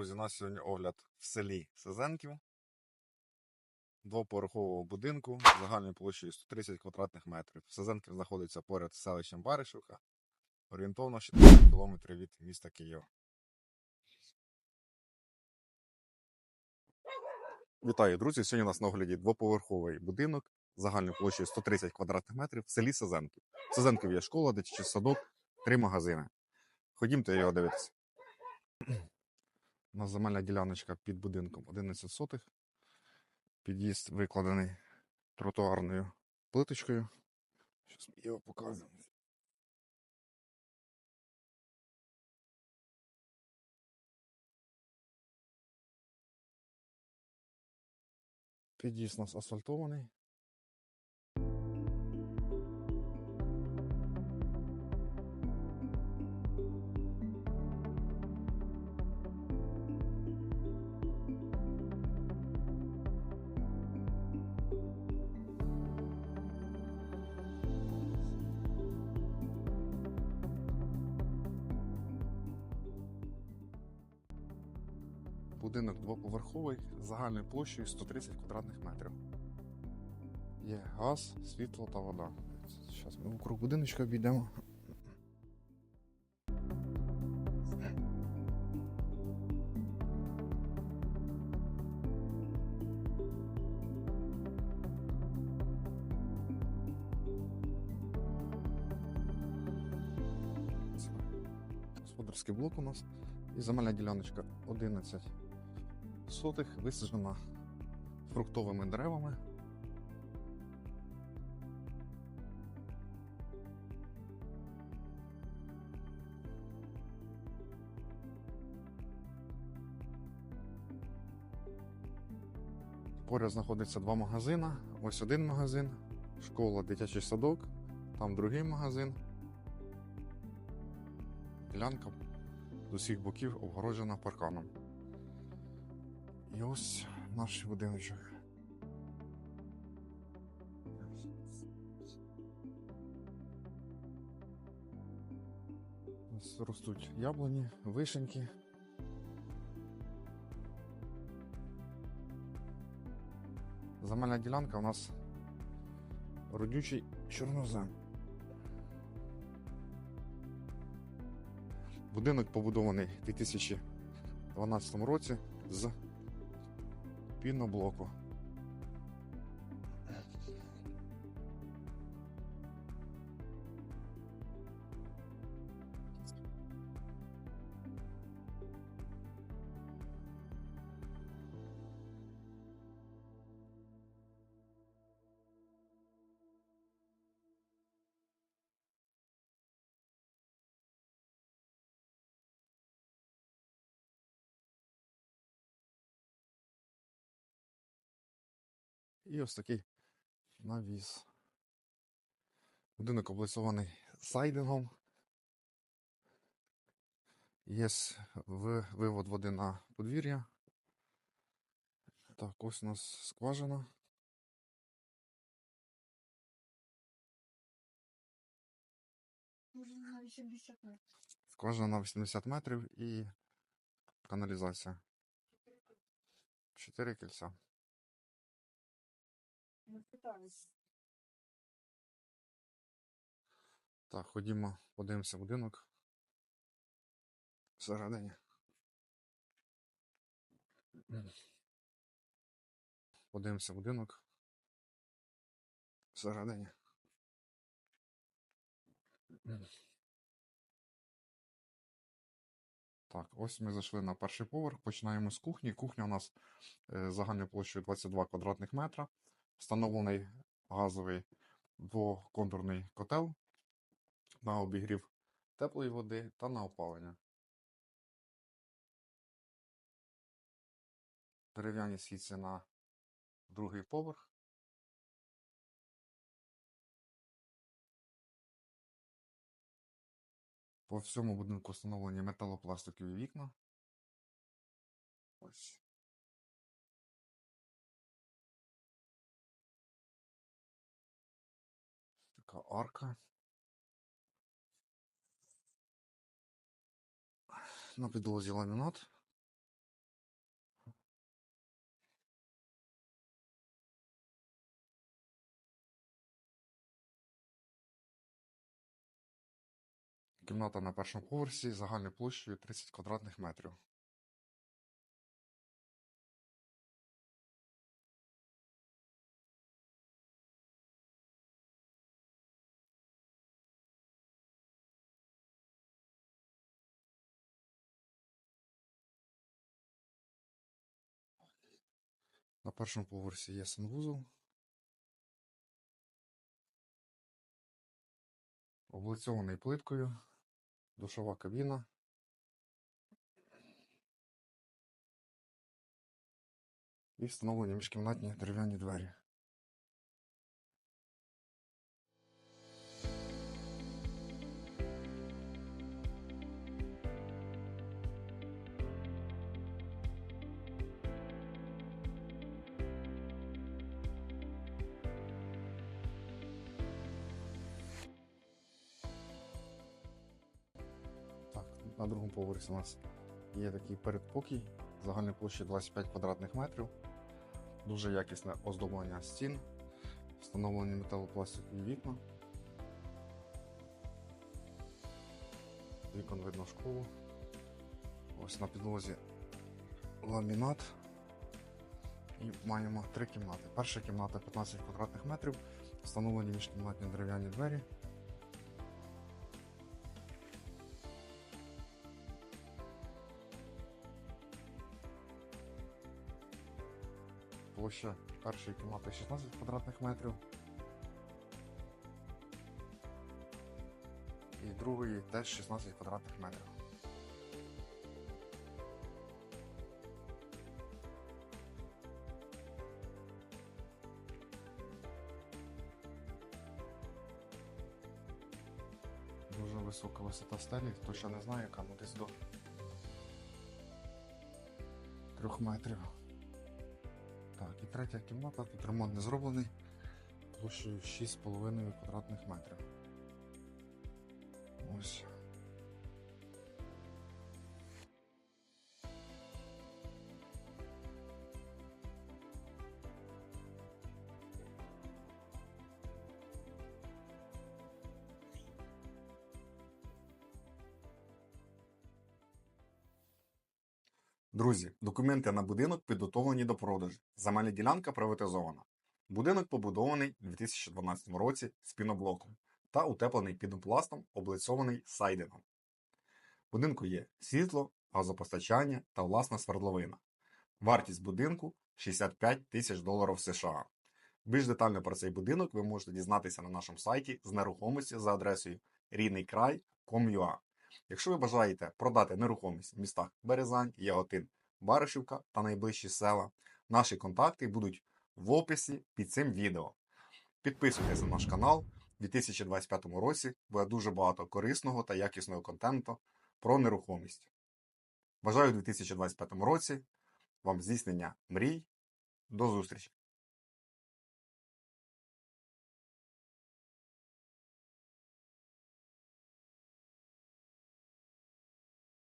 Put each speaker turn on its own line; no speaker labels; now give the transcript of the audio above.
Друзі, у нас сьогодні огляд в селі Сезенків. Двоповерхового будинку загальною площею 130 квадратних метрів. Сезенків знаходиться поряд з селищем Баришівка, орієнтовно 60 кілометрів від міста Києва. Вітаю, друзі! Сьогодні у нас на огляді двоповерховий будинок загальною площею 130 квадратних метрів в селі Сезенків. В Сезенків є школа, дитячий садок, три магазини. Ходімте його дивитися. У нас земельна діляночка під будинком 11 сотих. Під'їзд викладений тротуарною плиточкою. Зараз ми його покажемо. Під'їзд у нас асфальтований. Будинок двоповерховий з загальною площею 130 квадратних метрів. Є газ, світло та вода. Зараз ми вокруг будиночка обійдемо. Господарський блок у нас. І земельна діляночка 11 сотих висаджена фруктовими деревами. Поряд знаходиться два магазини. Ось один магазин, школа, дитячий садок, там другий магазин. Ділянка з усіх боків обгороджена парканом. І ось наш будиночок. Ростуть яблуні, вишеньки. Земельна ділянка у нас родючий чорнозем. Будинок побудований у 2012 році з піноблоку. І ось такий навіс. Будинок облицований сайдингом. Є вивод води на подвір'я. Так, ось у нас скважина.
На 80 метрів.
Скважина на 80 метрів і каналізація. Чотири кільця.
Питаюсь.
Так, ходімо, подивимося будинок. Всередині. Подивимося будинок. Всередині. Так, ось ми зайшли на перший поверх. Починаємо з кухні. Кухня у нас е, загальною площею 22 квадратних метра. Встановлений газовий двоконтурний котел на обігрів теплої води та на опалення. Дерев'яні східці на другий поверх. По всьому будинку встановлені металопластикові вікна. Ось. арка. Ну, на підлозі ламінат. Кімната на першому поверсі загальною площею 30 квадратних метрів. На першому поверсі є санвузол. Облицьований плиткою, душова кабіна. І встановлені міжкімнатні дерев'яні двері. На другому поверсі у нас є такий передпокій загальної площі 25 квадратних метрів. Дуже якісне оздоблення стін, встановлені металопластикові вікна. Вікон видно школу. Ось на підлозі ламінат. І маємо три кімнати. Перша кімната 15 квадратних метрів, встановлені міжкімнатні дерев'яні двері. Площа першої кімнати 16 квадратних метрів. І другої теж 16 квадратних метрів. Дуже висока висота стелі, ще не знає, яка ну десь до 3 метрів. Третя кімната, тут ремонт не зроблений, площею 6,5 квадратних метрів. Ось. Друзі, документи на будинок підготовлені до продажу. Земельна ділянка приватизована. Будинок побудований у 2012 році з піноблоком та утеплений пінопластом, облицьований сайдингом. Будинку є світло, газопостачання та власна свердловина. Вартість будинку 65 тисяч доларів США. Більш детально про цей будинок ви можете дізнатися на нашому сайті з нерухомості за адресою ріднийкрай.com.ua. Якщо ви бажаєте продати нерухомість в містах Березань, Яготин, Баришівка та найближчі села, наші контакти будуть в описі під цим відео. Підписуйтесь на наш канал. У 2025 році буде дуже багато корисного та якісного контенту про нерухомість. Бажаю у 2025 році вам здійснення мрій. До зустрічі!